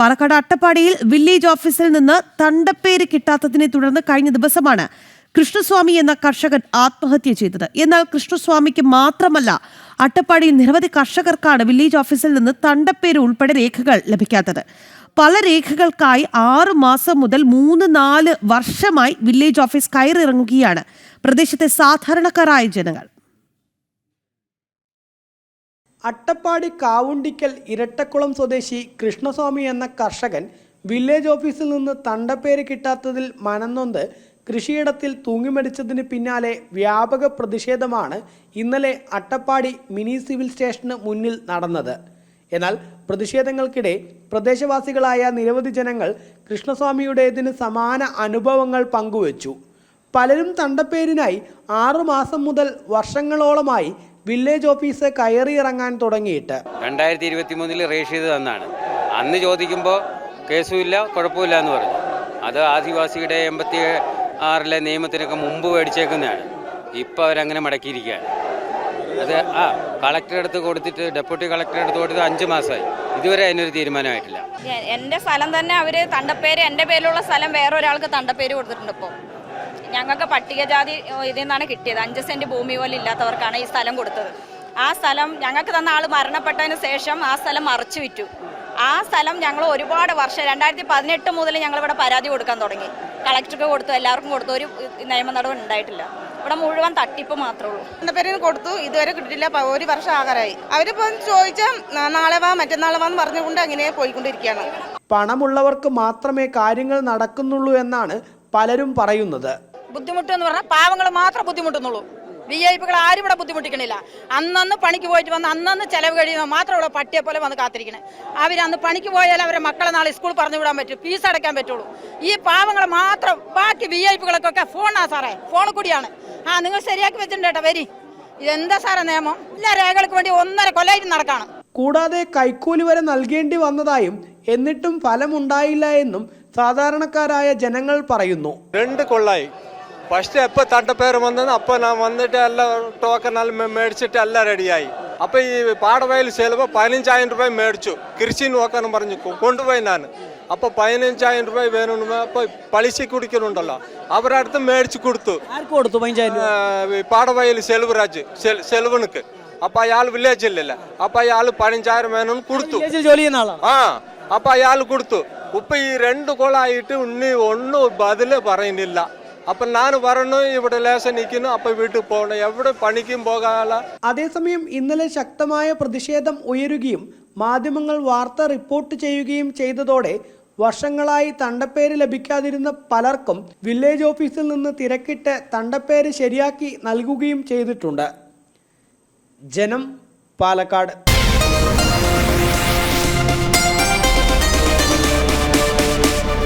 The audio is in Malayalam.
പാലക്കാട് അട്ടപ്പാടിയിൽ വില്ലേജ് ഓഫീസിൽ നിന്ന് തണ്ടപ്പേര് കിട്ടാത്തതിനെ തുടർന്ന് കഴിഞ്ഞ ദിവസമാണ് കൃഷ്ണസ്വാമി എന്ന കർഷകൻ ആത്മഹത്യ ചെയ്തത്. എന്നാൽ കൃഷ്ണസ്വാമിക്ക് മാത്രമല്ല അട്ടപ്പാടിയിൽ നിരവധി കർഷകർക്കാണ് വില്ലേജ് ഓഫീസിൽ നിന്ന് തണ്ടപ്പേര് ഉൾപ്പെടെ രേഖകൾ ലഭിക്കാത്തത്. പല രേഖകൾക്കായി ആറു മാസം മുതൽ മൂന്ന് നാല് വർഷമായി വില്ലേജ് ഓഫീസ് കയറിറങ്ങുകയാണ് പ്രദേശത്തെ സാധാരണക്കാരായ ജനങ്ങൾ. അട്ടപ്പാടി കാവുണ്ടിക്കൽ ഇരട്ടക്കുളം സ്വദേശി കൃഷ്ണസ്വാമി എന്ന കർഷകൻ വില്ലേജ് ഓഫീസിൽ നിന്ന് തണ്ടപ്പേര് കിട്ടാത്തതിൽ മനന്നൊന്ത് കൃഷിയിടത്തിൽ തൂങ്ങിമരിച്ചതിന് പിന്നാലെ വ്യാപക പ്രതിഷേധമാണ് ഇന്നലെ അട്ടപ്പാടി മിനി സിവിൽ സ്റ്റേഷന് മുന്നിൽ നടന്നത്. എന്നാൽ പ്രതിഷേധങ്ങൾക്കിടെ പ്രദേശവാസികളായ നിരവധി ജനങ്ങൾ കൃഷ്ണസ്വാമിയുടേതിന് സമാന അനുഭവങ്ങൾ പങ്കുവച്ചു. പലരും തണ്ടപ്പേരിനായി ആറുമാസം മുതൽ വർഷങ്ങളോളമായി വില്ലേജ് ഓഫീസ് കയറി ഇറങ്ങാൻ തുടങ്ങിയിട്ട്. രണ്ടായിരത്തി ഇരുപത്തി മൂന്നിൽ രജിസ്റ്റർ ചെയ്ത് തന്നാണ്. അന്ന് ചോദിക്കുമ്പോൾ കേസുമില്ല കുഴപ്പമില്ല എന്ന് പറഞ്ഞു. അത് ആദിവാസിയുടെ എൺപത്തി ആറിലെ നിയമത്തിനൊക്കെ മുമ്പ് മേടിച്ചേക്കുന്നതാണ്. ഇപ്പോൾ അവരങ്ങനെ മടക്കിയിരിക്കുകയാണ്. അത് ആ കളക്ടറെ അടുത്ത് കൊടുത്തിട്ട് ഡെപ്യൂട്ടി കളക്ടറെ അടുത്ത് കൊടുത്ത് അഞ്ച് മാസമായി ഇതുവരെ അതിനൊരു തീരുമാനമായിട്ടില്ല. എന്റെ എന്റെ സ്ഥലം തന്നെ അവർ തണ്ടപ്പേര് എന്റെ പേരിലുള്ള സ്ഥലം വേറെ ഒരാൾക്ക് തണ്ടപ്പേര് കൊടുത്തിട്ടുണ്ട് ഇപ്പോൾ ഞങ്ങൾക്ക് പട്ടികജാതി ഇതിൽ നിന്നാണ് കിട്ടിയത്. അഞ്ച് സെന്റ് ഭൂമി പോലും ഇല്ലാത്തവർക്കാണ് ഈ സ്ഥലം കൊടുത്തത്. ആ സ്ഥലം ഞങ്ങൾക്ക് തന്ന ആൾ മരണപ്പെട്ടതിന് ശേഷം ആ സ്ഥലം മറച്ചു വിറ്റു. ആ സ്ഥലം ഞങ്ങൾ ഒരുപാട് വർഷം രണ്ടായിരത്തി പതിനെട്ട് മുതൽ ഞങ്ങൾ ഇവിടെ പരാതി കൊടുക്കാൻ തുടങ്ങി. കളക്ടർക്ക് കൊടുത്തു എല്ലാവർക്കും കൊടുത്തു. ഒരു നിയമ നടപടി ഉണ്ടായിട്ടില്ല. ഇവിടെ മുഴുവൻ തട്ടിപ്പ് മാത്രമേ ഉള്ളൂ. എന്റെ പേരിന് കൊടുത്തു. ഇതുവരെ കിട്ടിയില്ല ഒരു വർഷം ആകാറായി. അവരിപ്പോ ചോദിച്ചാൽ നാളെ വാ മറ്റന്നാളെ വാന്ന് പറഞ്ഞുകൊണ്ട് അങ്ങനെ പോയിക്കൊണ്ടിരിക്കുകയാണ്. പണമുള്ളവർക്ക് മാത്രമേ കാര്യങ്ങൾ നടക്കുന്നുള്ളൂ എന്നാണ് പലരും പറയുന്നത്. ബുദ്ധിമുട്ട് എന്ന് പറഞ്ഞാൽ പാവങ്ങൾ മാത്രം ബുദ്ധിമുട്ടുന്നുള്ളൂ. വി ഐ പികൾ ആരും ഇവിടെ ബുദ്ധിമുട്ടിക്കണില്ല. അന്നന്ന് പണിക്ക് പോയിട്ട് വന്ന് അന്നന്ന് ചെലവ് കഴിയുന്ന മാത്രം ഇവിടെ പട്ടിയെ പോലെ വന്ന് കാത്തിരിക്കണേ. അവരന്ന് പണിക്ക് പോയാൽ അവരെ മക്കളെ നാളെ സ്കൂൾ പറഞ്ഞു വിടാൻ പറ്റും. ഫീസ് അടയ്ക്കാൻ പറ്റുള്ളൂ. ഈ പാവങ്ങൾ മാത്രം ബാക്കി വി ഐ പികളൊക്കെ ഫോണാ സാറേ. ഫോണിൽ കൂടിയാണ്. ആ നിങ്ങൾ ശരിയാക്കി വെച്ചിട്ടുണ്ട് കേട്ടോ. വരി. ഇതെന്താ സാറേ നിയമം? എല്ലാ രേഖകൾക്ക് വേണ്ടി ഒന്നര കൊല്ലായിട്ട് നടക്കാണ്. കൂടാതെ കൈക്കൂലി വരെ നൽകേണ്ടി വന്നതായും എന്നിട്ടും ഫലമുണ്ടായില്ല എന്നും സാധാരണക്കാരായ ജനങ്ങൾ പറയുന്നു. രണ്ട് കൊള്ളായി. ഫസ്റ്റ് എപ്പോൾ തട്ടപ്പേർ വന്നത് അപ്പോൾ ഞാൻ വന്നിട്ട് എല്ലാം ടോക്കൺ മേടിച്ചിട്ട് എല്ലാം റെഡിയായി അപ്പോൾ ഈ പാടവയൽ ചെലവ് പതിനഞ്ചായിരം രൂപ മേടിച്ചു. കൃഷി നോക്കാനും പറഞ്ഞു കൊണ്ടുപോയി ഞാൻ അപ്പോൾ പതിനഞ്ചായിരം രൂപ വേണം അപ്പോൾ പലിശ കുടിക്കുന്നുണ്ടല്ലോ അവരുടെ അടുത്ത് മേടിച്ചു കൊടുത്തു. കൊടുത്തു പാടവയൽ സെൽവരാജ് സെൽവനുക്ക് അപ്പോൾ അയാൾ വില്ലേജിലല്ല അപ്പോൾ അയാൾ പതിനഞ്ചായിരം വേണം കൊടുത്തു. ജോലി ചെയ്യുന്ന ആളാണ് ആ. അപ്പൊ അയാൾ കൊടുത്തു. ഇപ്പൊ ഈ രണ്ട് കൊളായിട്ട് ഉണ്ണി ഒന്നും ബദൽ പറയുന്നില്ല. അപ്പൊ ഞാൻ പറഞ്ഞു ഇവിടെ ലേശം നിൽക്കുന്നു അപ്പൊ വീട്ടിൽ പോകണം. എവിടെ പണിക്കും പോകാനുള്ള അതേസമയം ഇന്നലെ ശക്തമായ പ്രതിഷേധം ഉയരുകയും മാധ്യമങ്ങൾ വാർത്ത റിപ്പോർട്ട് ചെയ്യുകയും ചെയ്തതോടെ വർഷങ്ങളായി തണ്ടപ്പേര് ലഭിക്കാതിരുന്ന പലർക്കും വില്ലേജ് ഓഫീസിൽ നിന്ന് തിരക്കിട്ട് തണ്ടപ്പേര് ശരിയാക്കി നൽകുകയും ചെയ്തിട്ടുണ്ട്. ജനം പാലക്കാട്.